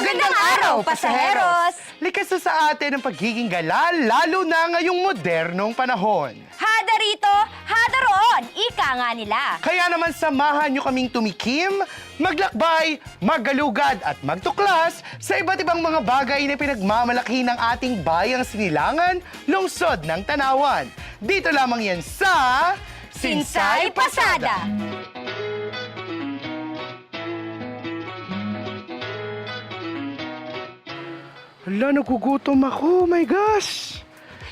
Magandang araw, pasaheros! Likas na sa atin ang pagiging galal, lalo na ngayong modernong panahon. Hada rito, hada roon! Ika nga nila. Kaya naman samahan nyo kaming tumikim, maglakbay, maggalugad at magtuklas sa iba't ibang mga bagay na pinagmamalaki ng ating bayang sinilangan, lungsod ng Tanawan. Dito lamang yan sa... Sinsay Pasada! Hala, nagugutom ako. Oh my gosh!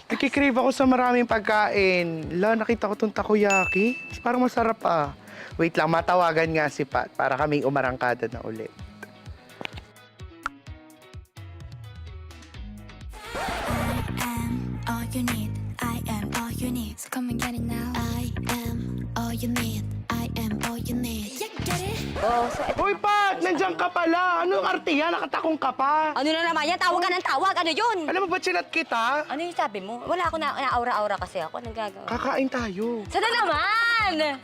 Nakikrave ako sa maraming pagkain. Hala, nakita ko tong takoyaki. Parang masarap ah. Wait lang, matawagan nga si Pat para kaming umarangkada na ulit. Nandiyan ka pala! Anong arte yan? Nakatakong ka pa! Ano na naman yan? Tawag ka ng tawag. Ano yun? Alam mo ba, chinat kita? Ano yung sabi mo? Wala ako na, na-aura-aura kasi ako. Nagagawa. Kakain tayo. Sana naman!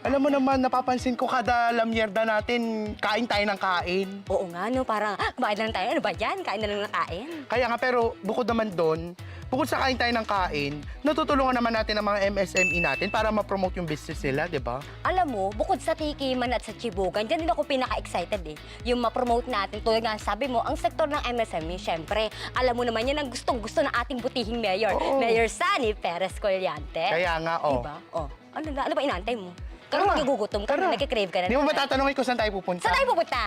Alam mo naman, napapansin ko kada lamyerda natin, kain tayo ng kain. Oo nga, no? Parang, ah, kumain na lang tayo. Ano ba yan? Kain na lang ng kain. Kaya nga, pero bukod naman doon, bukod sa kain tayo ng kain, natutulungan naman natin ang mga MSME natin para ma-promote yung business nila, di ba? Alam mo, bukod sa tikiman at sa chibugan, dyan din ako pinaka-excited eh. Yung ma-promote natin, tulad nga sabi mo, ang sektor ng MSME, syempre, alam mo naman yan ang gustong-gusto ng ating butihing mayor, Oo. Mayor Sunny Perez Collante. Kaya nga, oh. Diba? Oh, ano na, ano ba inantay mo? Kaya Tara. nagugutom ka, Tara. nagkikrave ka na. Di mo naman. matatanungin kung saan tayo pupunta? Saan tayo pupunta?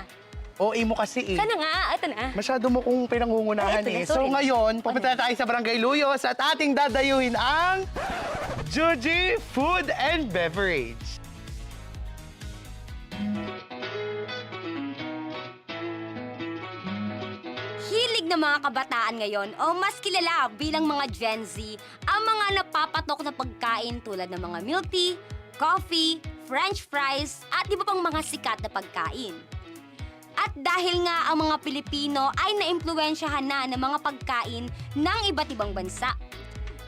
Oo, mo kasi eh. Sana nga, ito na. Masyado mo kong pinangungunahan Ay, ito na, eh. So sorry. ngayon, pupunta tayo sa Barangay Luyos at ating dadayuhin ang Juji Food and Beverage. Hilig ng mga kabataan ngayon o mas kilala bilang mga Gen Z ang mga napapatok na pagkain tulad ng mga milk tea, coffee, french fries at iba pang mga sikat na pagkain. At dahil nga ang mga Pilipino ay naimpluwensyahan na ng mga pagkain ng iba't ibang bansa,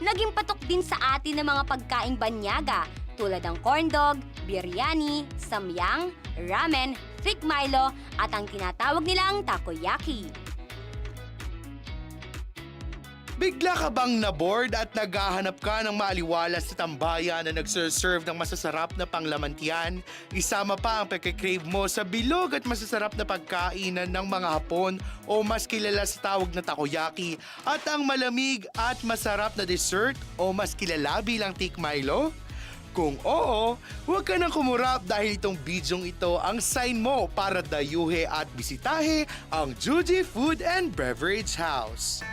naging patok din sa atin ng mga pagkaing banyaga tulad ng corn dog, biryani, samyang, ramen, thick Milo at ang tinatawag nilang takoyaki. Bigla ka bang na-bored at naghahanap ka ng maaliwalas sa tambayan na nagserserve ng masasarap na panglamantian? Isama pa ang pagkikrave mo sa bilog at masasarap na pagkainan ng mga Hapon o mas kilala sa tawag na takoyaki at ang malamig at masarap na dessert o mas kilala bilang Tik Milo? Kung oo, huwag ka nang kumurap dahil itong bidyong ito ang sign mo para dayuhe at bisitahe ang Juji Food and Beverage House.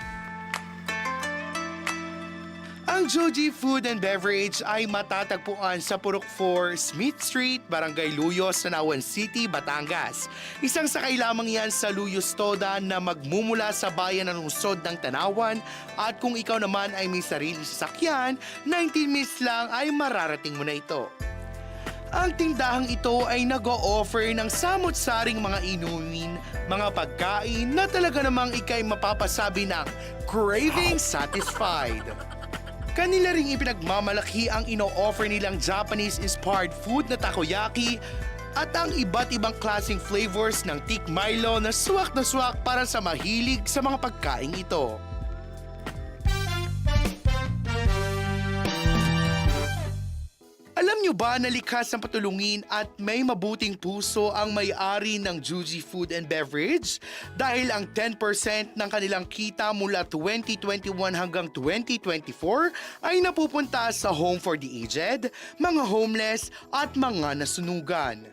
Ang Joji Food and Beverage ay matatagpuan sa Purok 4, Smith Street, Barangay Luyos, Sanawan City, Batangas. Isang sakay lamang yan sa Luyos Toda na magmumula sa bayan ng lungsod ng Tanawan at kung ikaw naman ay may sariling sasakyan, 19 minutes lang ay mararating mo na ito. Ang tindahang ito ay nag-o-offer ng samot-saring mga inumin, mga pagkain na talaga namang ikay mapapasabi ng craving satisfied. Kanila ring ipinagmamalaki ang ino-offer nilang Japanese-inspired food na takoyaki at ang iba't ibang klaseng flavors ng Tik Milo na swak na swak para sa mahilig sa mga pagkain ito. Nyo ba na likas ng patulungin at may mabuting puso ang may-ari ng Juji Food and Beverage? Dahil ang 10% ng kanilang kita mula 2021 hanggang 2024 ay napupunta sa Home for the Aged, mga homeless at mga nasunugan.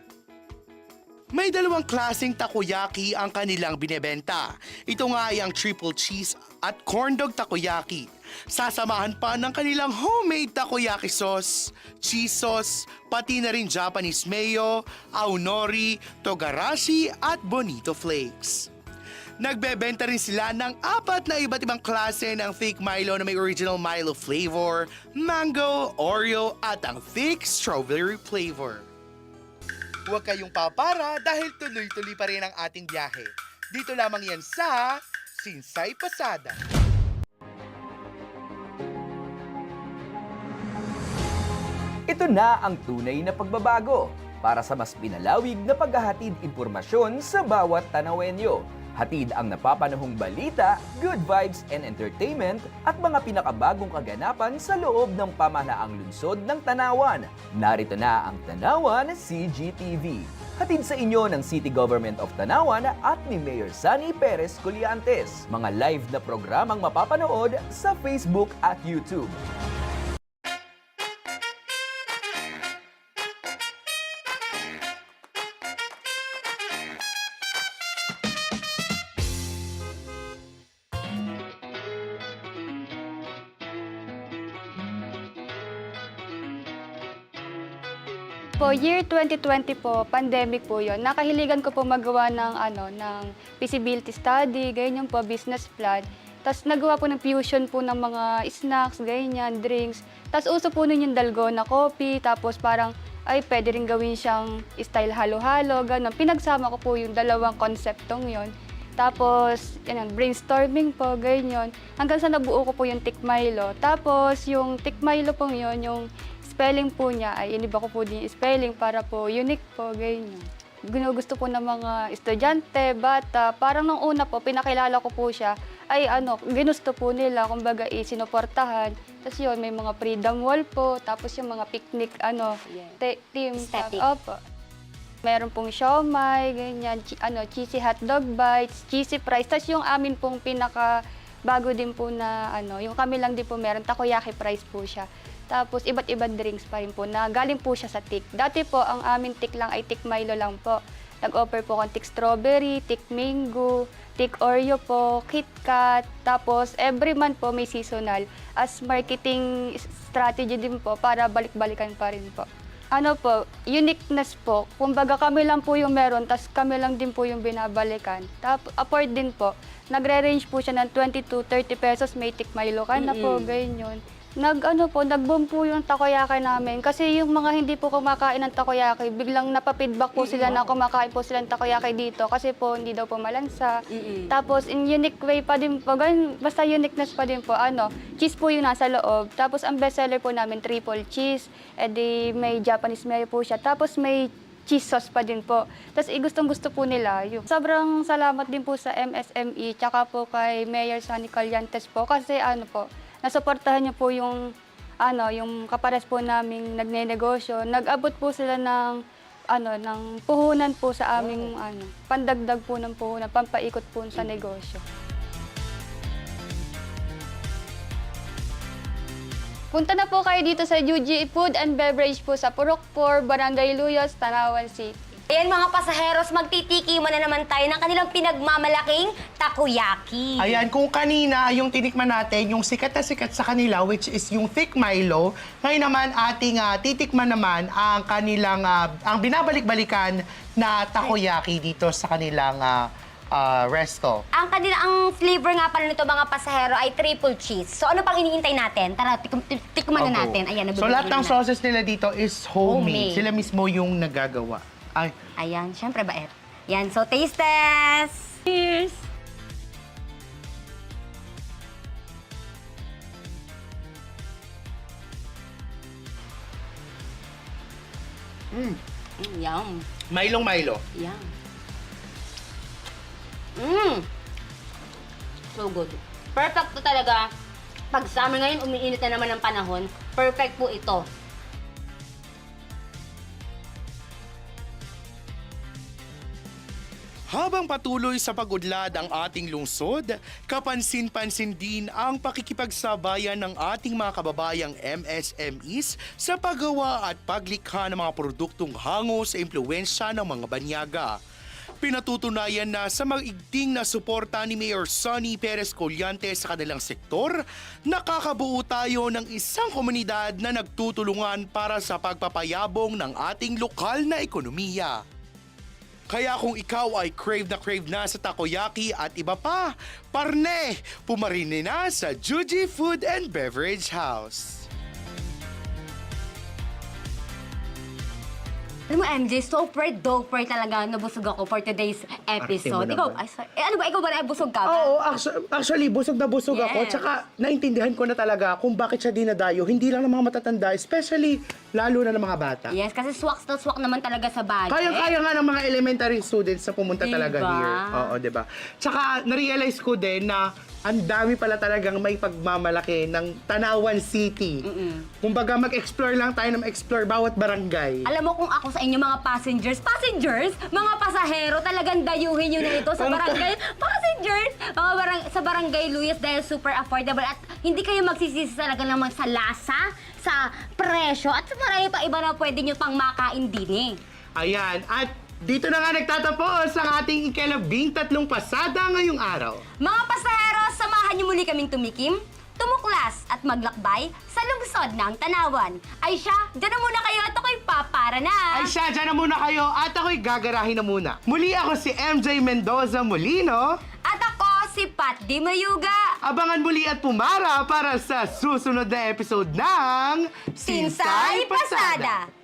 May dalawang klaseng takoyaki ang kanilang binebenta. Ito nga ay ang triple cheese at corn dog takoyaki. Sasamahan pa ng kanilang homemade takoyaki sauce, cheese sauce, pati na rin Japanese mayo, aonori, togarashi at bonito flakes. Nagbebenta rin sila ng apat na iba't ibang klase ng fake Milo na may original Milo flavor, mango, Oreo at ang thick strawberry flavor. Huwag kayong papara dahil tuloy-tuloy pa rin ang ating biyahe. Dito lamang yan sa Sinsay Pasada. Ito na ang tunay na pagbabago para sa mas pinalawig na paghahatid impormasyon sa bawat Tanawenyo. Hatid ang napapanahong balita, good vibes and entertainment at mga pinakabagong kaganapan sa loob ng pamahalaang lungsod ng Tanawan. Narito na ang Tanawan CGTV. Hatid sa inyo ng City Government of Tanawan at ni Mayor Sunny Perez Colliantes. Mga live na programang mapapanood sa Facebook at YouTube. Po, year 2020 po, pandemic po yon. Nakahiligan ko po magawa ng, ano, ng feasibility study, ganyan po, business plan. Tapos nagawa po ng fusion po ng mga snacks, ganyan, drinks. Tapos uso po nun yung dalgona coffee, tapos parang, ay, pwede rin gawin siyang style halo-halo, gano'n. Pinagsama ko po yung dalawang konseptong yon. Tapos, yan, brainstorming po, ganyan. Hanggang sa nabuo ko po yung Tik Milo. Tapos, yung Tik Milo po yun, yung spelling po niya ay iniba ko po din yung spelling para po unique po, ganyan. Ginugusto po ng mga estudyante, bata. Parang nung una po, pinakilala ko po siya, ay ano, ginusto po nila, kumbaga isinuportahan. Tapos yun, may mga freedom wall po, tapos yung mga picnic, ano, Yeah. te- team. Aesthetic. Opo. Meron pong siomay, ganyan, chi- ano, cheesy hotdog bites, cheesy fries. Tapos yung amin pong pinaka bago din po na ano, yung kami lang din po meron, takoyaki fries po siya. Tapos iba't ibang drinks pa rin po na galing po siya sa tik. Dati po ang amin tik lang ay tik Milo lang po. Nag-offer po akong tik strawberry, tik mango, tik Oreo po, KitKat. Tapos every month po may seasonal as marketing strategy din po para balik-balikan pa rin po ano po, uniqueness po. Kumbaga kami lang po yung meron, tas kami lang din po yung binabalikan. Tapos afford din po. Nagre-range po siya ng 20 to 30 pesos, may tik Milo ka na po, ganyan. Nag ano po, nag-boom po yung takoyaki namin kasi yung mga hindi po kumakain ng takoyaki, biglang napapidback po sila na kumakain po sila ng takoyaki dito kasi po hindi daw po malansa. Tapos in unique way pa din po, ganun, basta uniqueness pa din po, ano, cheese po yung nasa loob. Tapos ang bestseller po namin, triple cheese, edi may Japanese mayo po siya. Tapos may cheese sauce pa din po. Tapos eh, gustong gusto po nila. Yung. Sobrang salamat din po sa MSME, tsaka po kay Mayor Sunny Calyantes po kasi ano po, nasuportahan niyo po yung ano, yung kapares po naming nagnenegosyo. Nag-abot po sila ng ano, ng puhunan po sa aming ano, pandagdag po ng puhunan, pampaikot po sa negosyo. Punta na po kayo dito sa UG Food and Beverage po sa Purok 4, Barangay Luyos, Tanawan City. Ayan mga pasaheros, magtitikiman na naman tayo ng kanilang pinagmamalaking takoyaki. Ayan, kung kanina yung tinikman natin, yung sikat na sikat sa kanila, which is yung thick Milo, ngayon naman ating ah, titikman naman ang kanilang, ah, ang binabalik-balikan na takoyaki dito sa kanilang ah, ah, resto. Ang kanila, ang flavor nga pala nito mga pasahero ay triple cheese. So ano pang iniintay natin? Tara, tikum, tik- tikman na Opo. natin. Ayan, So lahat ng na. sauces nila dito is homemade. Homemade. Sila mismo yung nagagawa. Ay, Ayan, syempre ba, Er? Yan, so taste test! Cheers! Mm. Mm, yum. Milong Milo. Yum. Mm. So good. Perfect to talaga. Pag summer ngayon, umiinit na naman ang panahon. Perfect po ito. Habang patuloy sa pagudlad ang ating lungsod, kapansin-pansin din ang pakikipagsabayan ng ating mga kababayang MSMEs sa paggawa at paglikha ng mga produktong hango sa impluensya ng mga banyaga. Pinatutunayan na sa maigting na suporta ni Mayor Sonny Perez Colliantes sa kanilang sektor, nakakabuo tayo ng isang komunidad na nagtutulungan para sa pagpapayabong ng ating lokal na ekonomiya. Kaya kung ikaw ay crave na crave na sa takoyaki at iba pa, parne, pumarini na sa Juji Food and Beverage House. Alam mo, MJ, super doper talaga nabusog ako for today's episode. Arte mo Ikaw, naman. ay, sorry. Eh, ano ba, ikaw ba nabusog ka ba? Oo, actu- actually, busog na busog ako. Yes. Tsaka, naintindihan ko na talaga kung bakit siya dinadayo. Hindi lang ng mga matatanda, especially, lalo na ng mga bata. Yes, kasi swak na swak naman talaga sa budget. Kaya-kaya nga ng mga elementary students na pumunta Diba? talaga here. Oo, di ba? Tsaka, na-realize ko din na ang dami pala talagang may pagmamalaki ng Tanawan City. Kumbaga, mag-explore lang tayo ng explore bawat barangay. Alam mo kung ako sa inyo mga passengers, passengers, mga pasahero, talagang dayuhin nyo na ito sa barangay, passengers, mga barang, sa barangay Luis dahil super affordable at hindi kayo magsisisi talaga naman sa lasa, sa presyo, at sa marami pa iba na pwede nyo pang makain din eh. Ayan, at dito na nga nagtatapos ang ating ikalabing tatlong pasada ngayong araw. Mga pasahero, samahan niyo muli kaming tumikim, tumuklas at maglakbay sa lungsod ng Tanawan. Ay siya, dyan na muna kayo at ako'y papara na. Ay siya, dyan na muna kayo at ako'y gagarahin na muna. Muli ako si MJ Mendoza Molino. At ako si Pat Di Mayuga. Abangan muli at pumara para sa susunod na episode ng Sinsay Pasada.